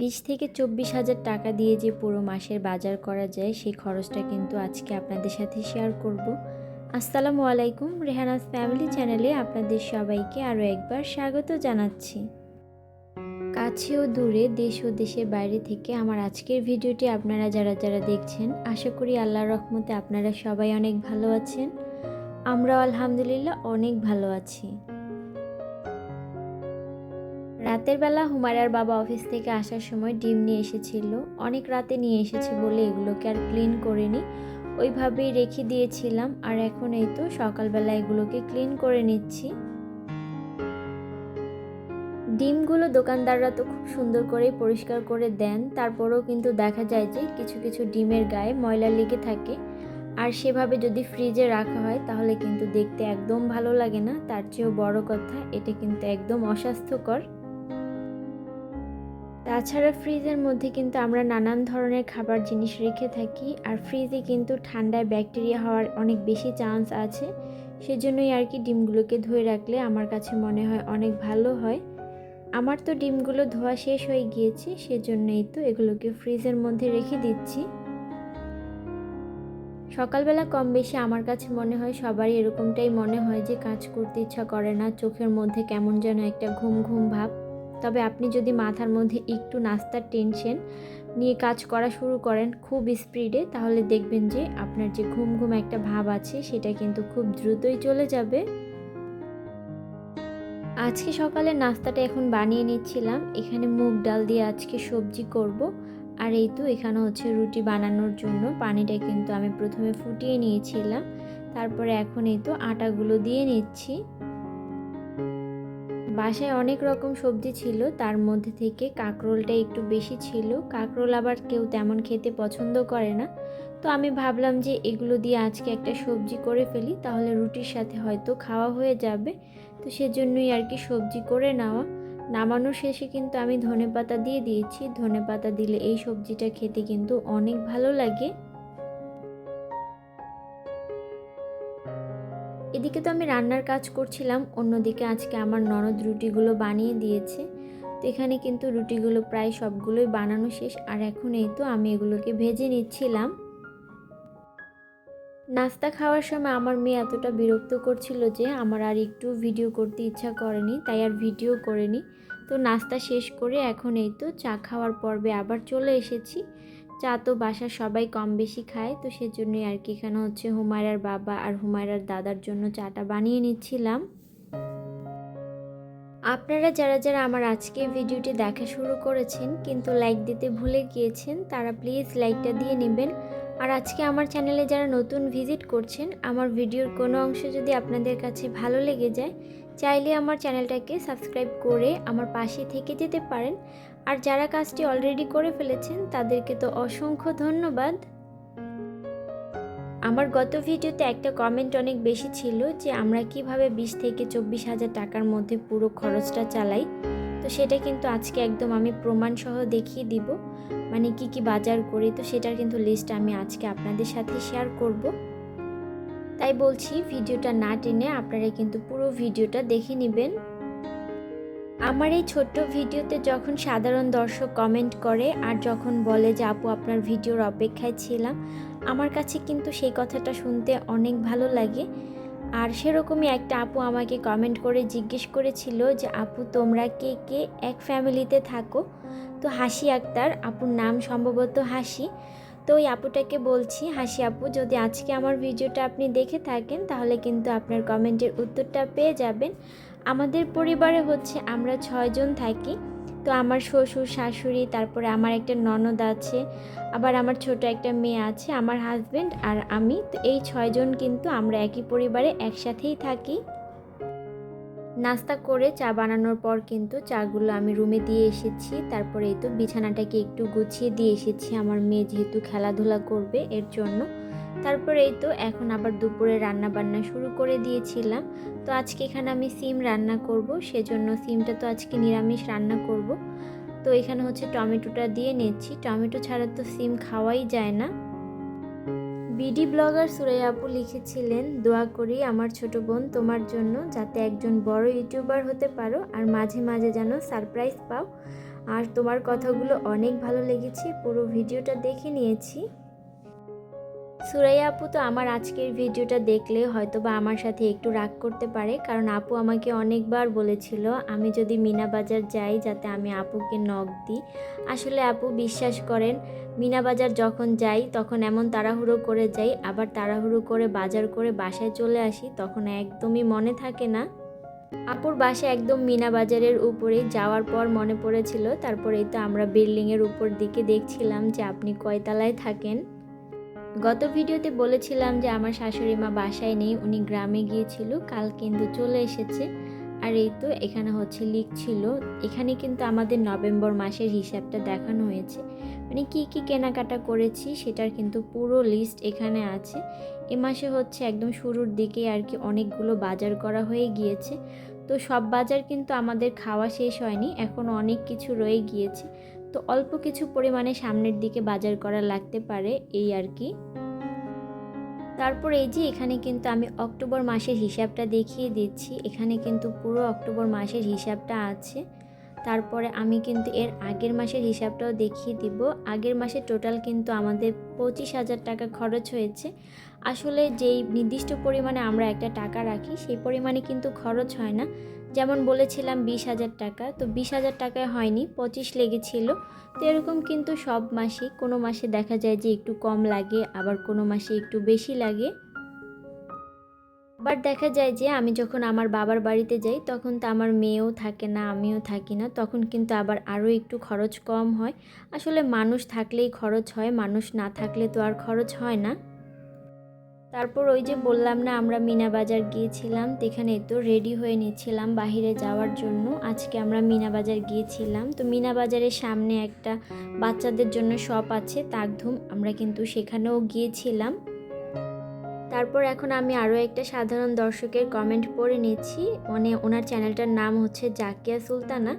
বিশ থেকে চব্বিশ হাজার টাকা দিয়ে যে পুরো মাসের বাজার করা যায়, সেই খরচটা কিন্তু আজকে আপনাদের সাথে শেয়ার করব। আসসালামু আলাইকুম, রেহানাস ফ্যামিলি চ্যানেলে আপনাদের সবাইকে আরও একবার স্বাগত জানাচ্ছি। কাছে ও দূরে, দেশ ও দেশের বাইরে থেকে আমার আজকের ভিডিওটি আপনারা যারা যারা দেখছেন, আশা করি আল্লাহর রহমতে আপনারা সবাই অনেক ভালো আছেন। আমরাও আলহামদুলিল্লাহ অনেক ভালো আছি। রাতের বেলা হুমায়রার বাবা অফিস থেকে আসার সময় ডিম নিয়ে এসেছিল। অনেক রাতে নিয়ে এসেছে বলে এগুলোকে আর ক্লিন করিনি। ওইভাবেই রেখে দিয়েছিলাম আর এখন এই তো সকালবেলা এগুলোকে ক্লিন করে নিচ্ছি। ডিমগুলো দোকানদাররা তো খুব সুন্দর করে পরিষ্কার করে দেন। তারপরেও কিন্তু দেখা যায় যে কিছু কিছু ডিমের গায়ে ময়লা লেগে থাকে। আর সেভাবে যদি ফ্রিজে রাখা হয় তাহলে কিন্তু দেখতে একদম ভালো লাগে না। তার চেয়েও বড় কথা, এটা কিন্তু একদম অস্বাস্থ্যকর। তাছাড়া ফ্রিজের মধ্যে কিন্তু আমরা নানান ধরনের খাবার জিনিস রেখে থাকি, আর ফ্রিজে কিন্তু ঠান্ডায় ব্যাকটেরিয়া হওয়ার অনেক বেশি চান্স আছে। সেজন্যই আর কি ডিমগুলোকে ধুয়ে রাখলে আমার কাছে মনে হয় অনেক ভালো হয়। আমার তো ডিমগুলো ধোয়া শেষ হয়ে গিয়েছে, সেজন্যই তো এগুলোকে ফ্রিজের মধ্যে রেখে দিচ্ছি। সকালবেলা কম বেশি আমার কাছে মনে হয় সবারই এরকমটাই মনে হয় যে কাজ করতে ইচ্ছা করে না, চোখের মধ্যে কেমন যেন একটা ঘুম ঘুম ভাব। তবে আপনি যদি মাথার মধ্যে একটু নাস্তার টেনশন নিয়ে কাজ করা শুরু করেন খুব স্পিডে তাহলে দেখবেন যে আপনার যে ঘুম ঘুম একটা ভাব আছে, সেটা কিন্তু খুব দ্রুতই চলে যাবে। আজকে সকালে নাস্তাটা এখন বানিয়ে নিচ্ছিলাম। এখানে মুগ ডাল দিয়ে আজকে সবজি করব। আর এই তো এখানে হচ্ছে রুটি বানানোর জন্য পানিটা কিন্তু আমি প্রথমে ফুটিয়ে নিয়েছিলাম। তারপরে এখন এই তো আটাগুলো দিয়ে নিচ্ছি। বাসায় অনেক রকম সবজি ছিল, তার মধ্যে থেকে কাঁকরোলটা একটু বেশি ছিল। কাঁকরোল আবার কেউ তেমন খেতে পছন্দ করে না। তো আমি ভাবলাম যে এগুলো দিয়ে আজকে একটা সবজি করে ফেলি, তাহলে রুটির সাথে হয়তো খাওয়া হয়ে যাবে। তো সেজন্যই আর কি সবজি করে নেওয়া। নামানোর শেষে কিন্তু আমি ধনে পাতা দিয়ে দিয়েছি। ধনে পাতা দিলে এই সবজিটা খেতে কিন্তু অনেক ভালো লাগে। এদিকে তো আমি রান্নার কাজ করছিলাম, অন্যদিকে আজকে আমার ননদ রুটিগুলো বানিয়ে দিয়েছে। তো এখানে কিন্তু রুটিগুলো প্রায় সবগুলোই বানানো শেষ, আর এখন এই তো আমি এগুলোকে ভেজে নিচ্ছিলাম। নাস্তা খাওয়ার সময় আমার মেয়ে এতটা বিরক্ত করছিল যে আমার আর একটু ভিডিও করতে ইচ্ছা করেনি, তাই আর ভিডিও করেনি। তো নাস্তা শেষ করে এখন এই তো চা খাওয়ার পর্বে আবার চলে এসেছি। চা তো বাসার সবাই কম বেশি খায়, তো সেজন্যই আর কি। এখানে হচ্ছে হুমায়রার বাবা আর হুমায়রার দাদার জন্য চাটা বানিয়ে নিচ্ছিলাম। আপনারা যারা যারা আমার আজকে ভিডিওটি দেখা শুরু করেছেন, কিন্তু লাইক দিতে ভুলে গিয়েছেন, তারা প্লিজ লাইকটা দিয়ে নেবেন। আর আজকে আমার চ্যানেলে যারা নতুন ভিজিট করছেন, আমার ভিডিওর কোনো অংশ যদি আপনাদের কাছে ভালো লেগে যায়, চাইলে আমার চ্যানেলটাকে সাবস্ক্রাইব করে আমার পাশে থেকে যেতে পারেন। আর যারা কাজটি অলরেডি করে ফেলেছেন, তাদেরকে তো অসংখ্য ধন্যবাদ। আমার গত ভিডিওতে একটা কমেন্ট অনেক বেশি ছিল যে আমরা কীভাবে বিশ থেকে চব্বিশ হাজার টাকার মধ্যে পুরো খরচটা চালাই। তো সেটা কিন্তু আজকে একদম আমি প্রমাণ সহ দেখিয়ে দিব মানে কি কি বাজার করি। তো সেটার কিন্তু লিস্ট আমি আজকে আপনাদের সাথে শেয়ার করব। তাই বলছি, ভিডিওটা না টেনে আপনারা কিন্তু পুরো ভিডিওটা দেখে নেবেন। আমার এই ছোট্ট ভিডিওতে যখন সাধারণ দর্শক কমেন্ট করে আর যখন বলে যে, আপু, আপনার ভিডিওর অপেক্ষায় ছিলাম, আমার কাছে কিন্তু সেই কথাটা শুনতে অনেক ভালো লাগে। আর সেরকমই একটা আপু আমাকে কমেন্ট করে জিজ্ঞেস করেছিল যে, আপু, তোমরা কে কে এক ফ্যামিলিতে থাকো? তো হাসি আক্তার, আপুর নাম সম্ভবত হাসি। তো ওই আপুটাকে বলছি, হাসি আপু, যদি আজকে আমার ভিডিওটা আপনি দেখে থাকেন, তাহলে কিন্তু আপনার কমেন্টের উত্তরটা পেয়ে যাবেন। আমাদের পরিবারে হচ্ছে আমরা ছয়জন থাকি। তো আমার শ্বশুর, শাশুড়ি, তারপরে আমার একটা ননদ আছে, আবার আমার ছোট একটা মেয়ে আছে, আমার হাজব্যান্ড আর আমি। তো এই ছয়জন কিন্তু আমরা একই পরিবারে একসাথেই থাকি। নাস্তা করে চা বানানোর পর কিন্তু চাগুলো আমি রুমে দিয়ে এসেছি। তারপরে এই তো বিছানাটাকে একটু গুছিয়ে দিয়ে এসেছি। আমার মেয়ে যেহেতু খেলাধুলা করবে, এর জন্য তারপরে এই তো এখন আবার দুপুরে রান্না বান্না শুরু করে দিয়েছিলাম। তো আজকে এখানে আমি সিম রান্না করব, সেজন্য সিমটা তো আজকে নিরামিষ রান্না করব। তো এখানে হচ্ছে টমেটোটা দিয়ে নিচ্ছি। টমেটো ছাড়া তো সিম খাওয়াই যায় না। বিডি ব্লগার সুরাই আপু লিখেছিলেন, দোয়া করি আমার ছোট বোন তোমার জন্য যাতে একজন বড় ইউটিউবার হতে পারো আর মাঝে মাঝে যেন সারপ্রাইজ পাও। আর তোমার কথাগুলো অনেক ভালো লেগেছে। পুরো ভিডিওটা দেখে নিয়েছি। সুরাইয়া আপু তো আমার আজকের ভিডিওটা দেখলে হয়তো বা আমার সাথে একটু রাগ করতে পারে, কারণ আপু আমাকে অনেকবার বলেছিল, আমি যদি মিনা বাজার যাই যাতে আমি আপুকে নখ দিই। আসলে আপু বিশ্বাস করেন মিনা বাজার যখন যাই তখন এমন তাড়াহুড়ো করে যাই, আবার তাড়াহুড়ো করে বাজার করে বাসায় চলে আসি, তখন একদমই মনে থাকে না। আপুর বাসা একদম মিনা বাজারের উপরেই যাওয়ার পর মনে পড়েছিল তারপরেই তো আমরা বিল্ডিংয়ের উপর দিকে দেখছিলাম যে আপনি কয়তলায় থাকেন। গত ভিডিওতে বলেছিলাম যে আমার শাশুড়ি মা বাসায় নেই, উনি গ্রামে গিয়েছিল কাল কিন্তু চলে এসেছে। আর এই তো এখানে হচ্ছে লিখছিল এখানে কিন্তু আমাদের নভেম্বর মাসের হিসাবটা দেখানো হয়েছে। মানে কি কি কেনাকাটা করেছি সেটার কিন্তু পুরো লিস্ট এখানে আছে। এ মাসে হচ্ছে একদম শুরুর দিকে আর কি অনেকগুলো বাজার করা হয়ে গিয়েছে। তো সব বাজার কিন্তু আমাদের খাওয়া শেষ হয়নি, এখন অনেক কিছু রয়ে গিয়েছে। তো অল্প কিছু পরিমাণে সামনের দিকে বাজার করা লাগতে পারে এই আর কি। তারপর এই যে এখানে কিন্তু আমি অক্টোবর মাসের হিসাবটা দেখিয়ে দিচ্ছি। এখানে কিন্তু পুরো অক্টোবর মাসের হিসাবটা আছে। তারপরে আমি কিন্তু এর আগের মাসের হিসাবটাও দেখিয়ে দিব। আগের মাসে টোটাল কিন্তু আমাদের পঁচিশ হাজার টাকা খরচ হয়েছে। আসলে যেই নির্দিষ্ট পরিমাণে আমরা একটা টাকা রাখি, সেই পরিমাণে কিন্তু খরচ হয় না। যেমন বলেছিলাম বিশ হাজার টাকা, তো বিশ হাজার টাকায় হয়নি, পঁচিশ লেগেছিল। তো এরকম কিন্তু সব মাসে, কোনো মাসে দেখা যায় যে একটু কম লাগে, আবার কোনো মাসে একটু বেশি লাগে। আবার দেখা যায় যে আমি যখন আমার বাবার বাড়িতে যাই, তখন তো আমার মেয়েও থাকে না, আমিও থাকি না, তখন কিন্তু আবার আরও একটু খরচ কম হয়। আসলে মানুষ থাকলেই খরচ হয়, মানুষ না থাকলে তো আর খরচ হয় না। তারপর ওই যে বললাম না, আমরা মিনা বাজার গিয়েছিলাম এখানে তো রেডি হয়ে নিয়েছিলাম বাহিরে যাওয়ার জন্য। আজকে আমরা মিনা বাজার গিয়েছিলাম। তো মিনা বাজারের সামনে একটা বাচ্চাদের জন্য শপ আছে, তাকধুম, আমরা কিন্তু সেখানেও গিয়েছিলাম। তারপর এখন আমি আরও একটা সাধারণ দর্শকের কমেন্ট পড়ে নিচ্ছি। মানে ওনার চ্যানেলটার নাম হচ্ছে জাকিয়া সুলতানা।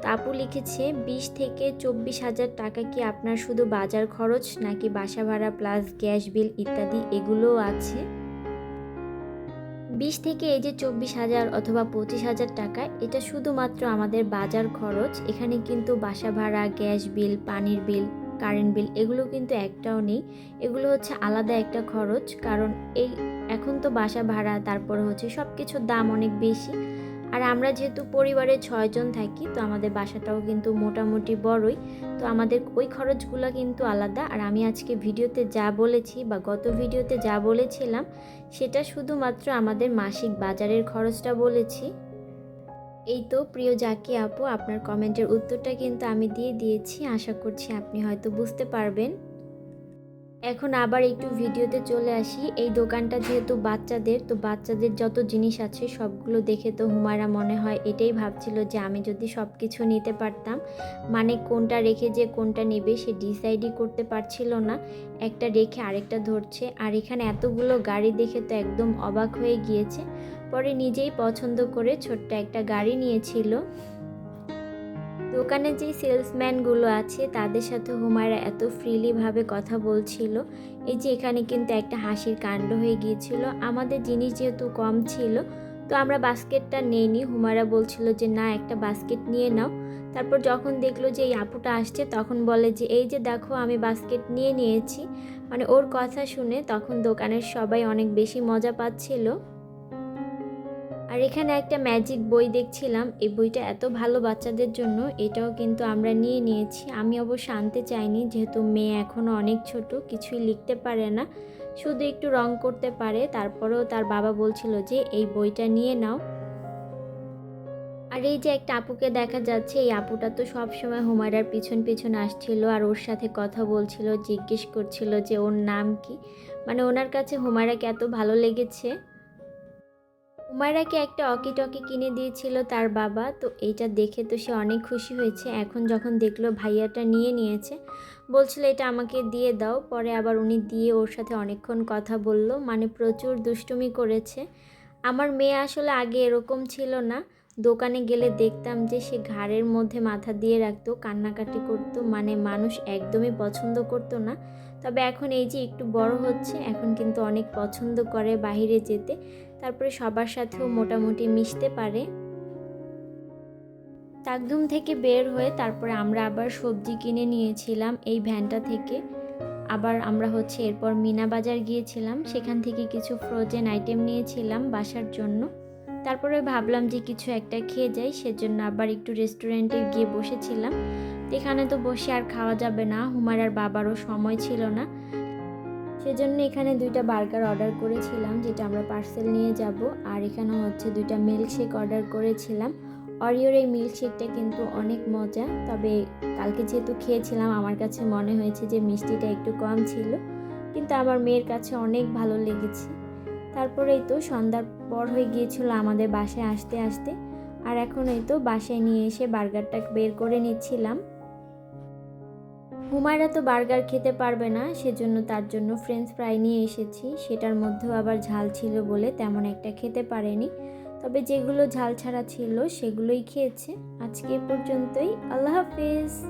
তো আপু লিখেছে, বিশ থেকে চব্বিশ হাজার টাকা কি আপনার শুধু বাজার খরচ নাকি বাসা ভাড়া প্লাস গ্যাস বিল ইত্যাদি এগুলোও আছে? বিশ থেকে এই যে চব্বিশ হাজার অথবা পঁচিশ হাজার টাকা, এটা শুধুমাত্র আমাদের বাজার খরচ। এখানে কিন্তু বাসা ভাড়া, গ্যাস বিল, পানির বিল কারেন্ট বিল, এগুলো কিন্তু একটাও নেই। এগুলো হচ্ছে আলাদা একটা খরচ, কারণ এই এখন তো বাসা ভাড়া, তারপরে হচ্ছে সব কিছুর দাম অনেক বেশি। আর আমরা যেহেতু পরিবারে ছয়জন থাকি, তো আমাদের বাসাটাও কিন্তু মোটামুটি বড়ই। তো আমাদের ওই খরচগুলো কিন্তু আলাদা। আর আমি আজকে ভিডিওতে যা বলেছি বা গত ভিডিওতে যা বলেছিলাম, সেটা শুধুমাত্র আমাদের মাসিক বাজারের খরচটা বলেছি। এই তো প্রিয় জাকি আপু, আপনার কমেন্টের উত্তরটা কিন্তু আমি দিয়ে দিয়েছি, আশা করছি আপনি হয়তো বুঝতে পারবেন। এখন আবার একটু ভিডিওতে চলে আসি। এই দোকানটা যেহেতু বাচ্চাদের, তো বাচ্চাদের যত জিনিস আছে সবগুলো দেখে তো হুমায়রা মনে হয় এটাই ভাবছিল যে আমি যদি সব কিছু নিতে পারতাম মানে কোনটা রেখে যে কোনটা নেবে সে ডিসাইডই করতে পারছিল না। একটা রেখে আরেকটা ধরছে, আর এখানে এতগুলো গাড়ি দেখে তো একদম অবাক হয়ে গিয়েছে। পরে নিজেই পছন্দ করে ছোট্ট একটা গাড়ি নিয়েছিল। দোকানে যেই সেলসম্যানগুলো আছে, তাদের সাথে হুমায়রা এত ফ্রিলিভাবে কথা বলছিল। এই যে এখানে কিন্তু একটা হাসির কাণ্ড হয়ে গিয়েছিল। আমাদের জিনিস যেহেতু কম ছিল, তো আমরা বাস্কেটটা নেইনি। হুমায়রা বলছিল যে, না, একটা বাস্কেট নিয়ে নাও। তারপর যখন দেখল যে এই আপুটা আসছে, তখন বলে যে, এই যে দেখো, আমি বাস্কেট নিয়ে নিয়েছি। মানে ওর কথা শুনে তখন দোকানের সবাই অনেক বেশি মজা পাচ্ছিল। আর এখানে একটা ম্যাজিক বই দেখছিলাম। এই বইটা এত ভালো বাচ্চাদের জন্য, এটাও কিন্তু আমরা নিয়ে নিয়েছি। আমি অবশ্য আনতে চাইনি, যেহেতু মেয়ে এখনও অনেক ছোট, কিছুই লিখতে পারে না। শুধু একটু রং করতে পারে। তারপরেও তার বাবা বলছিল যে, এই বইটা নিয়ে নাও। আর এই যে একটা আপুকে দেখা যাচ্ছে, এই আপুটা তো সবসময় হুমায়রার পিছন পিছন আসছিল আর ওর সাথে কথা বলছিল, জিজ্ঞেস করছিল যে ওর নাম কি। মানে ওনার কাছে হুমায়রাকে এত ভালো লেগেছে। হুমায়রাকে একটা অকি টকি কিনে দিয়েছিল তার বাবা। তো এইটা দেখে তো সে অনেক খুশি হয়েছে। এখন যখন দেখল ভাইয়াটা নিয়ে নিয়েছে, বলছিল, এটা আমাকে দিয়ে দাও। পরে আবার উনি দিয়ে ওর সাথে অনেকক্ষণ কথা বলল। মানে প্রচুর দুষ্টুমি করেছে। আমার মেয়ে আসলে আগে এরকম ছিল না। দোকানে গেলে দেখতাম যে সে ঘাড়ের মধ্যে মাথা দিয়ে রাখতো, কান্নাকাটি করতো। মানে মানুষ একদমই পছন্দ করতো না। তবে এখন এই যে একটু বড় হচ্ছে, এখন কিন্তু অনেক পছন্দ করে বাহিরে যেতে। তারপরে সবার সাথেও মোটামুটি মিশতে পারে। তা কাকদুম থেকে বের হয়ে তারপরে আমরা আবার সবজি কিনে নিয়েছিলাম এই ভ্যানটা থেকে। আবার আমরা হচ্ছে এরপর মিনা বাজার গিয়েছিলাম, সেখান থেকে কিছু ফ্রোজেন আইটেম নিয়েছিলাম বাসার জন্য। তারপরে ভাবলাম যে কিছু একটা খেয়ে যাই, সেজন্য আবার একটু রেস্টুরেন্টে গিয়ে বসেছিলাম। এখানে তো বসে আর খাওয়া যাবে না, হুমার আর বাবারও সময় ছিল না। সেজন্য এখানে দুইটা বার্গার অর্ডার করেছিলাম, যেটা আমরা পার্সেল নিয়ে যাব। আর এখানে হচ্ছে দুইটা মিল্কশেক অর্ডার করেছিলাম। অরিওর এই মিল্কশেকটা কিন্তু অনেক মজা, তবে কালকে যেহেতু খেয়েছিলাম, আমার কাছে মনে হয়েছে যে মিষ্টিটা একটু কম ছিল। কিন্তু আমার মেয়ের কাছে অনেক ভালো লেগেছে। তারপরেই তো সন্ধ্যার পর হয়ে গিয়েছিল আমাদের বাসায় আসতে আসতে। আর এখন এই তো বাসায় নিয়ে এসে বার্গারটা বের করে নিচ্ছিলাম। হুমায়রা তো বার্গার খেতে পারবে না, সেজন্য তার জন্য ফ্রেঞ্চ ফ্রাই নিয়ে এসেছি। সেটার মধ্যেও আবার ঝাল ছিল বলে তেমন একটা খেতে পারেনি। তবে যেগুলো ঝাল ছাড়া ছিল, সেগুলোই খেয়েছে। আজকে পর্যন্তই। আল্লাহ হাফিজ।